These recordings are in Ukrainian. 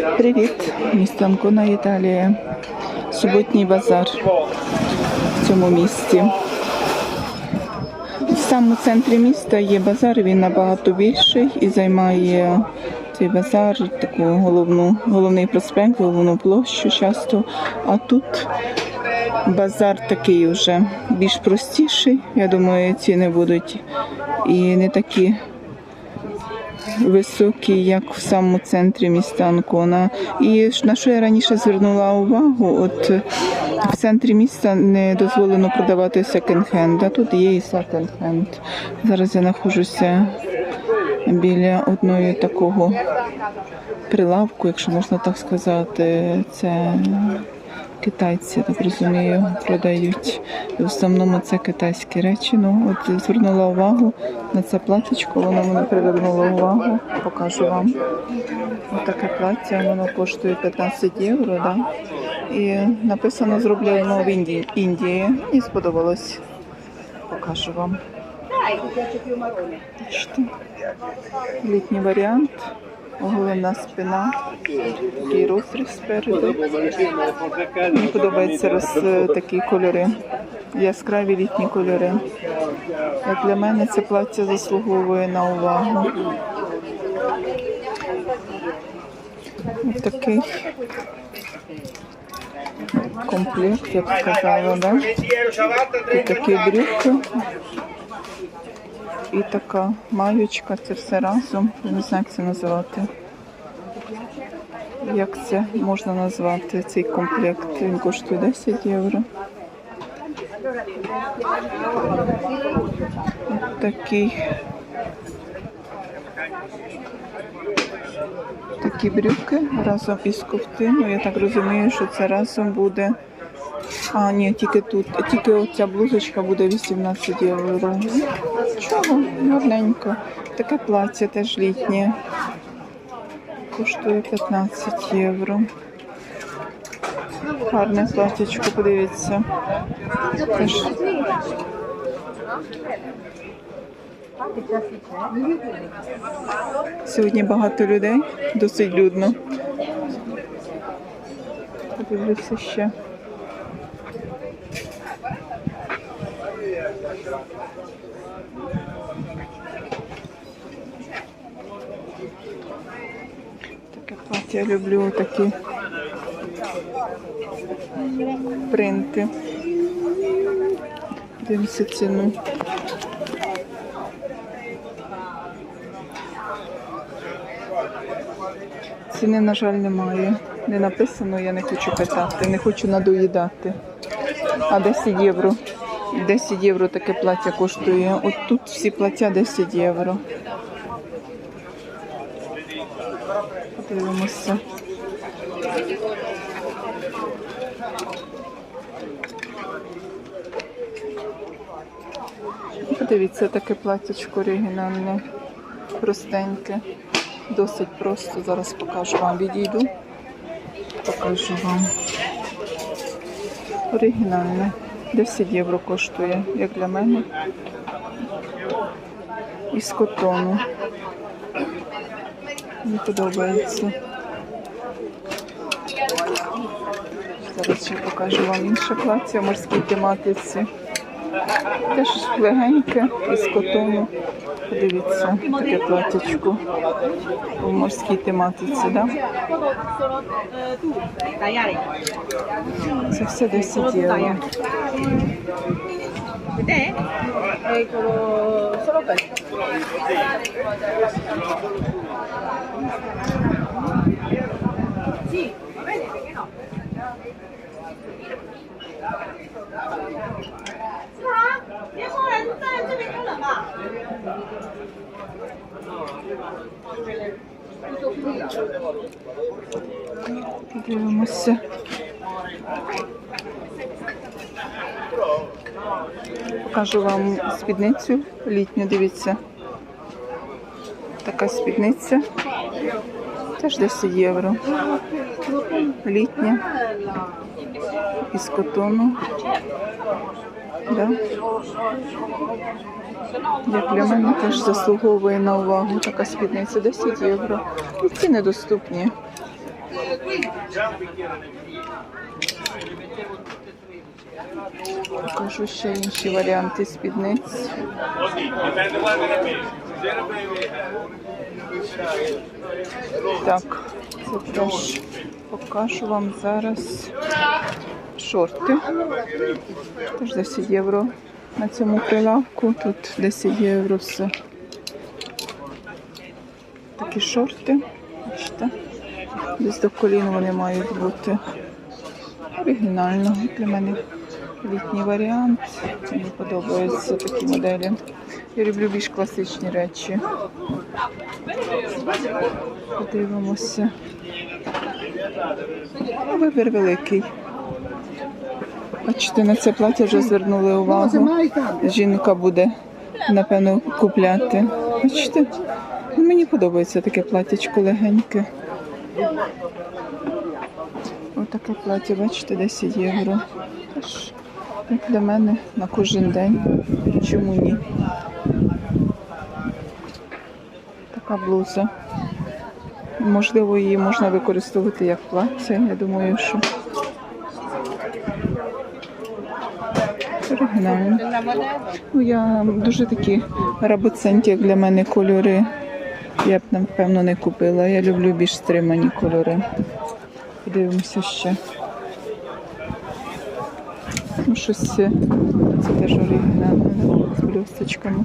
Привіт, місто Анкона, Італія. Суботній базар в цьому місті. В самому центрі міста є базар, він набагато більший і займає цей базар таку головну, головний проспект, головну площу часто. А тут базар такий вже більш простіший. Я думаю, ціни будуть і не такі високі, як в самому центрі міста Анкона. І на що я раніше звернула увагу, от е, в центрі міста не дозволено продавати секонд-хенд, а тут є і секонд-хенд. Зараз я знаходжуся біля одної такого прилавку, якщо можна так сказати. Це китайці, так розумію, продають. В основному це китайські речі. Ну, от звернула увагу на це платічко, воно мене привернуло увагу. Покажу вам. Ось таке плаття, воно коштує 15 євро, да? І написано зроблено в Індії. Індії. Мені сподобалось. Покажу вам. Літній варіант. Оголена спина. Такий розріз спереду. Мені подобаються роз, такі кольори. Яскраві літні кольори. Як для мене це плаття заслуговує на увагу. Ось такий комплект, я б сказала, да? І такі брюки. І така маючка, це все разом. Я не знаю, як це називати. Як це можна назвати цей комплект? Він коштує 10 євро. От Такий. Такі брюки разом із ковтиною. Я так розумію, що це разом буде. А, ні, тільки тут. Тільки оця блузочка буде 18 євро. Чого? Гарненько. Таке плаття теж літнє. Коштує 15 євро. Гарне платтячко, подивіться. Теж Сьогодні багато людей, досить людно. Подивлюся ще. Плаття я люблю такі принти. Дивимося ціну. Ціни, на жаль, немає. Не написано, я не хочу питати, не хочу надоїдати. А 10 євро. 10 євро таке плаття коштує. От тут всі плаття 10 євро. Подивимося. Подивіться, таке платтячко оригінальне, простеньке. Досить просто. Зараз покажу вам. Відійду. Покажу вам. Оригінальне. 10 євро коштує, як для мене. Із котону. Мені подобається. Зараз ще покажу вам інше плаття в морській тематиці. Теж легеньке із котону. Подивіться, таке платтячко у морській тематиці, да? Це все 10 євро. Подивимося. Покажу вам спідницю літню, дивіться. Така спідниця. Теж 10 євро. Літня. Із котону. Да? Як для мене теж заслуговує на увагу така спідниця 10 євро. І ціни доступні. Покажу ще інші варіанти спідниць. Так, це теж покажу вам зараз шорти. Теж 10 євро на цьому прилавку. Тут 10 євро все. Такі шорти. Бачите? Десь до колін вони мають бути. Оригінально. Для мене літній варіант. Мені подобаються такі моделі. Я люблю більш класичні речі. Подивимося. Вибір великий. Бачите, на це плаття вже звернули увагу. Жінка буде, напевно, купляти. Бачите? Ну, Мені подобається таке платтячко легеньке. Отаке плаття, бачите, 10 євро. Як для мене на кожен день. Чому ні? Така блуза. Можливо, її можна використовувати як плаття. Я думаю, що Ну, я дуже такі рабоценті, як для мене кольори. Я б, напевно, не купила. Я люблю більш стримані кольори. Подивимося ще. Ну, щось це, це теж оригінальне, з блісточками.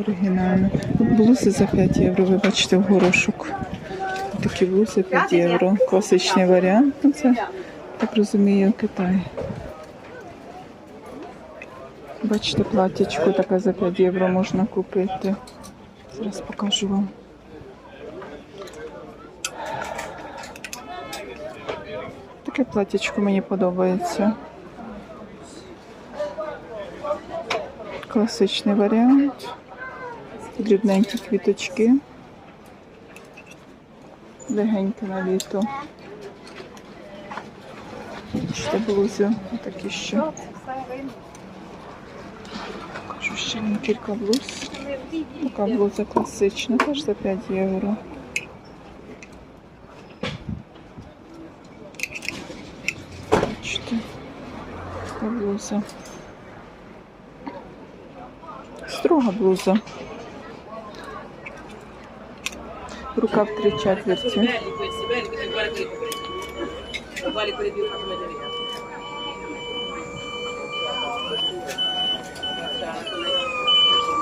Оригінально. Блузи за 5 євро, ви бачите, в горошок. Такі блузи 5 євро. Класичний варіант. Ну, це, так розумію, Китай. Бачите, платічку таке за 5 євро можна купити. Зараз покажу вам. Таке платічко мені подобається. Класичний варіант. Дрібненькі квіточки. Легеньке на літо. Ще блузи такі ще. Ще кілька блуз. Така блуза класична, теж за 5 євро. Бачите, така блуза. Строга блуза. Рукав три четверті.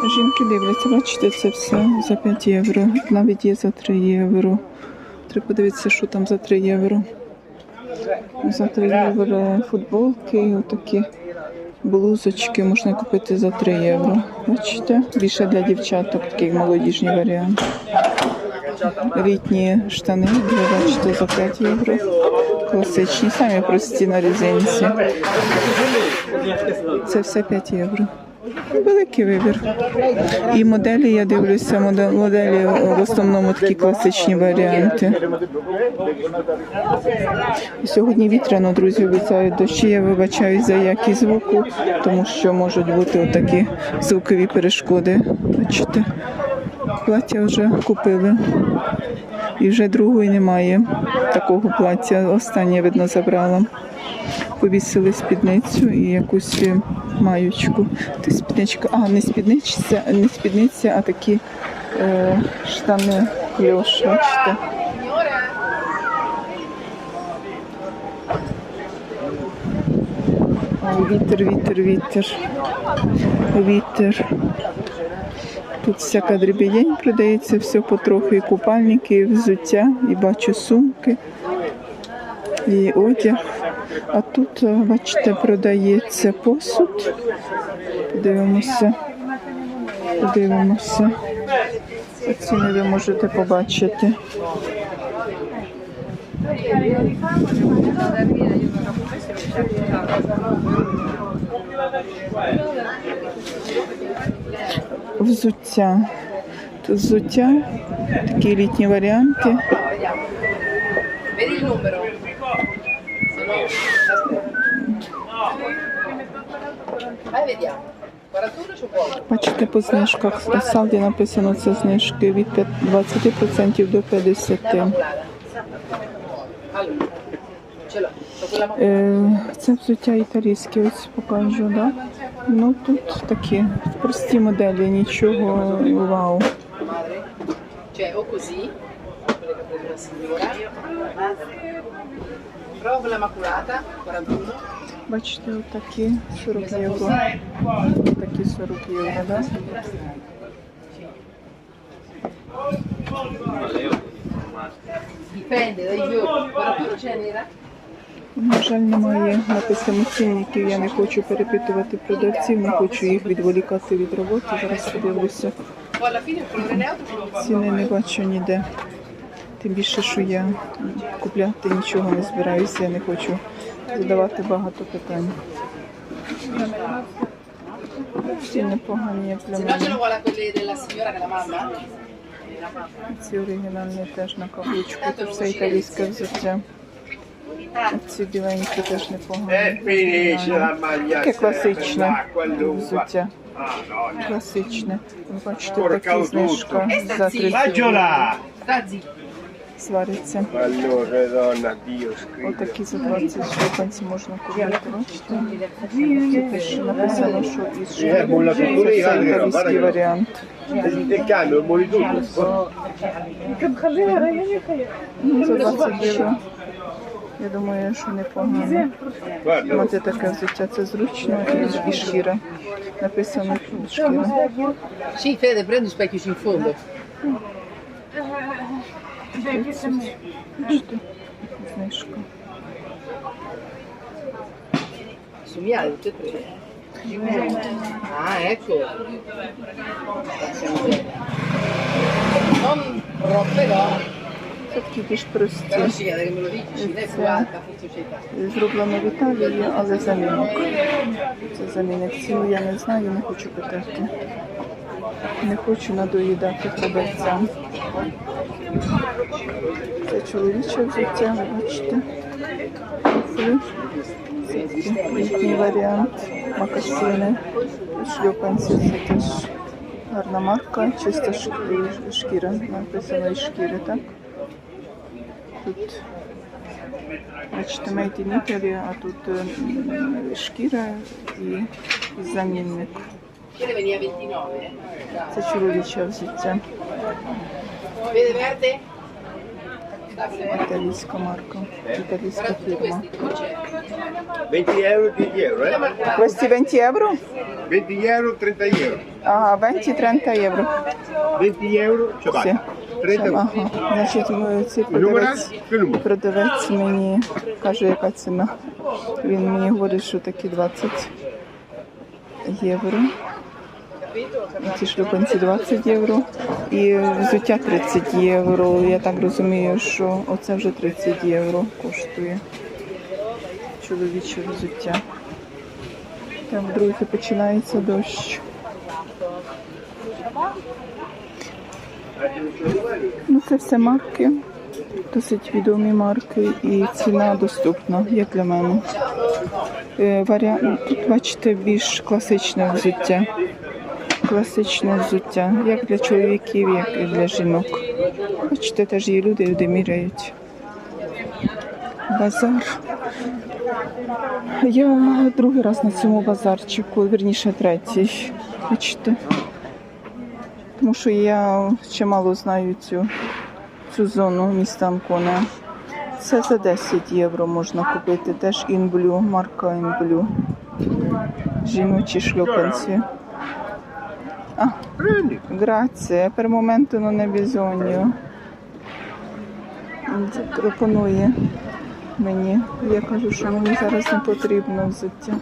Жінки дивляться, бачите, це все за 5 євро. Навіть є за 3 євро. Треба подивитися, що там за 3 євро. За 3 євро футболки, отакі блузочки можна купити за 3 євро. Бачите? Більше для дівчаток, такий молодіжний варіант. Літні штани, бачите, за 5 євро. Класичні, самі прості на резинці. Це все 5 євро. Великий вибір. І моделі, я дивлюся, моделі в основному такі класичні варіанти. Сьогодні вітряно, друзі, обіцяють дощі. Я вибачаюсь за якість звуку, тому що можуть бути отакі звукові перешкоди. Бачите, плаття вже купили. І вже другої немає такого плаття. Останнє, видно, забрала. Повісили спідницю і якусь маючку. Та спідничка, а не спідниця, не спідниця, а такі е, штани кльош, бачите. Вітер, вітер, вітер. Вітер. Тут всяка дрібідень продається, все потроху, і купальники, і взуття, і бачу сумки, і одяг. А тут, е, бачите, продається посуд. Подивимося. Подивимося. Ціни ви можете побачити. Взуття. Тут взуття, такі літні варіанти. Vedi il numero. Vai vediamo. 41 c'è buono. Бачите, по знижках на салді написано це знижки від 20% до 50%. Allora, ce l'ho. C'ho quella mo- Е, Це взуття італійське, ось покажу, да? Ну тут такі прості моделі, нічого вау. madre. Cioè, o così, quelle che ha la signora. Prova quella maculata, 41. Бачите, отакі 40 євро. Такі 40 євро, да? Dipende dai giorni. 41 c'è nera? На жаль, немає написано цінників. Я не хочу перепитувати продавців, не хочу їх відволікати від роботи. Зараз подивлюся. Ціни не бачу ніде. Тим більше, що я купляти нічого не збираюся, я не хочу задавати багато питань. Всі непогані, для мене. Ці оригінальні теж на каблучку, це все італійське взуття. Ці біленькі теж непогані. maglia Таке класичне взуття. Класичне. Ви бачите, такі знижка за 30 Vaggio євро. là! Sta zitto. свариться. Allora, donna, Dio scrive. Отакі за 20 шлюпанців можна купити. Бачите? Тут теж написано, що із Е, Це італійський варіант. За 20 євро. Я думаю, що непогано. Мати таке взуття, це зручно і, і шкіра. Написано шкіра. Sì, Fede, prendi specchio in fondo. Бачите? Знижка. Somigliate tutte e tre. Ah, ecco. Non troppe no. Це більш прості. C'è Зроблено в Італії, але замінник. Це замінник. Ціну я не знаю, не хочу питати. Не хочу надоїдати продавцям. Це чоловіче взуття, ви бачите. Літній варіант. Макасини. Шльопанці це теж гарна марка, чиста шк- шкіра. Написано із шкіри, так? Тут Бачите, made in а тут е, шкіра і, замінник. Quelle veniva 29, eh. Це чоловіче взуття. Італійська марка, італійська фірма. questi, dove 20 euro, 10 euro, eh? Questi 20 євро? 20 euro, 30 euro. Ага, 20-30 євро. 20 euro, ce Всі. Vai. 30 euro. Ага, значить, ми- цей продавець, продавець мені каже, яка ціна. Він мені говорить, що такі 20 євро. Ці шлюпанці 20 євро і взуття 30 євро. Я так розумію, що оце вже 30 євро коштує чоловіче взуття. Там друзі починається дощ. Ну це все марки, досить відомі марки і ціна доступна, як для мене. Е, варіант, тут бачите більш класичне взуття. Класичне взуття, як для чоловіків, як і для жінок. Бачите, теж є люди, люди міряють. Базар. Я другий раз на цьому базарчику, вірніше третій. Бачите. Тому що я ще мало знаю цю, цю зону міста Анкона. Це за 10 євро можна купити. Теж інблю, марка інблю. Жіночі шльопанці. А, non ne bisogno. Він пропонує мені. Я кажу, що мені зараз не потрібно взуття.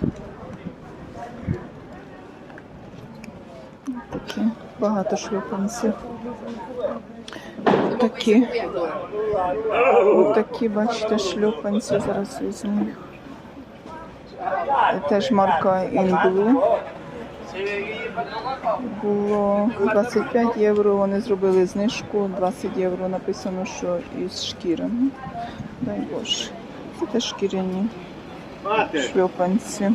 Такі багато шлюпанців. Такі, такі, бачите, шлюпанці. Зараз візьму. Теж марка Інблу. Було 25 євро, вони зробили знижку, 20 євро написано, що із шкіри. Ну, Дай Боже. Це теж шкіряні шльопанці.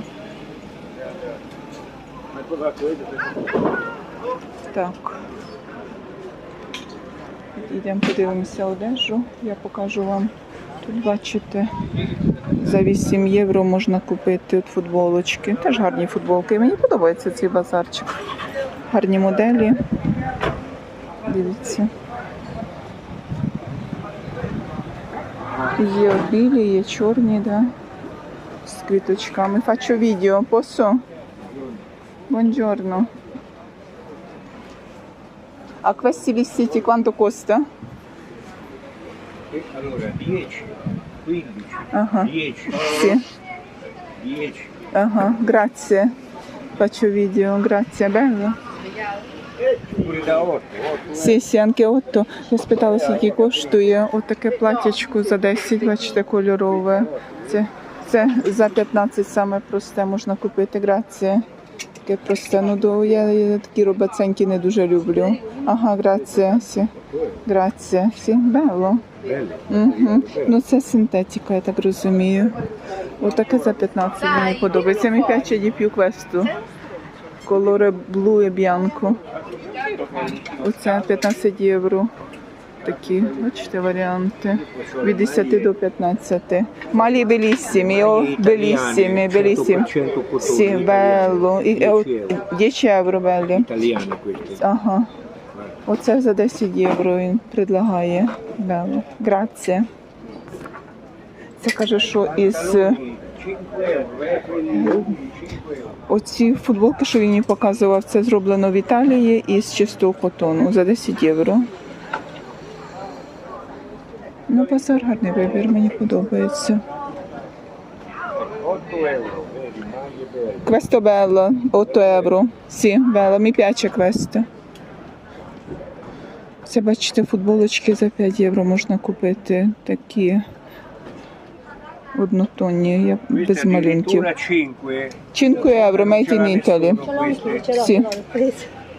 Так. Йдемо подивимося одежу. Я покажу вам. Тут бачите, за 8 євро можна купити от футболочки. Теж гарні футболки. Мені подобається цей базарчик. Гарні моделі. Дивіться. Є білі, є чорні, да? з квіточками. Faccio відео, posso? Buongiorno. A questi vestiti quanto costa? Allora, 10, 15, Ага. 10, Sì. 10. Ага, grazie. Faccio video, grazie, bello. Pure da 8, 8. Sì, sì, anche 8. Я спитала, скільки коштує отаке платячко за 10, бачите, кольорове. Це, це за 15 саме просте можна купити, грація. Таке просте. Ну, я, я такі робаценькі не дуже люблю. Ага, грація. Грація, сі, бело. Угу. Ну це синтетика, я так розумію. Отаке за 15 мені подобається. Piace di più questo. Colore blu e bianco. Оце 15 євро. Такі, бачите, варіанти. Від 10 до 15. Малі белісімі, о, белісімі, белісімі. 100% cotone. Сі, белло. І, е, 10 євро беллі. Ага. Оце за 10 євро він предлагає. Бело. Грація. Це каже, що із оці футболки, що він мені показував, це зроблено в Італії із чистого котону за 10 євро. Ну, базар гарний вибір, мені подобається. 8 euro, vedi, maglie belle. Questo bello, 8 євро. Сі, bello, mi piace questo. Це, бачите, футболочки за 5 євро можна купити такі однотонні, я без малюнків. addirittura 5. 5 євро, made in Italy. Sì.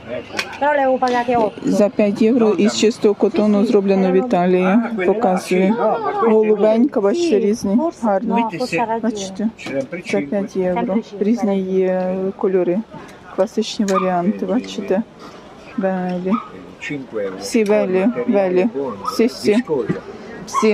Ce l'ho, l'ho preso. Però le avevo pagate 8. За 5 євро із чистого котону зроблено в Італії. Показує. Голубенька, бачите, різні, гарні. Ragione. Бачите, за 5. 5 євро. Різні є кольори. Класичні варіанти, бачите? Белі. 5 euro. Sì, belli, Materiale belli. buono, Sì, sì. viscosa. Sì,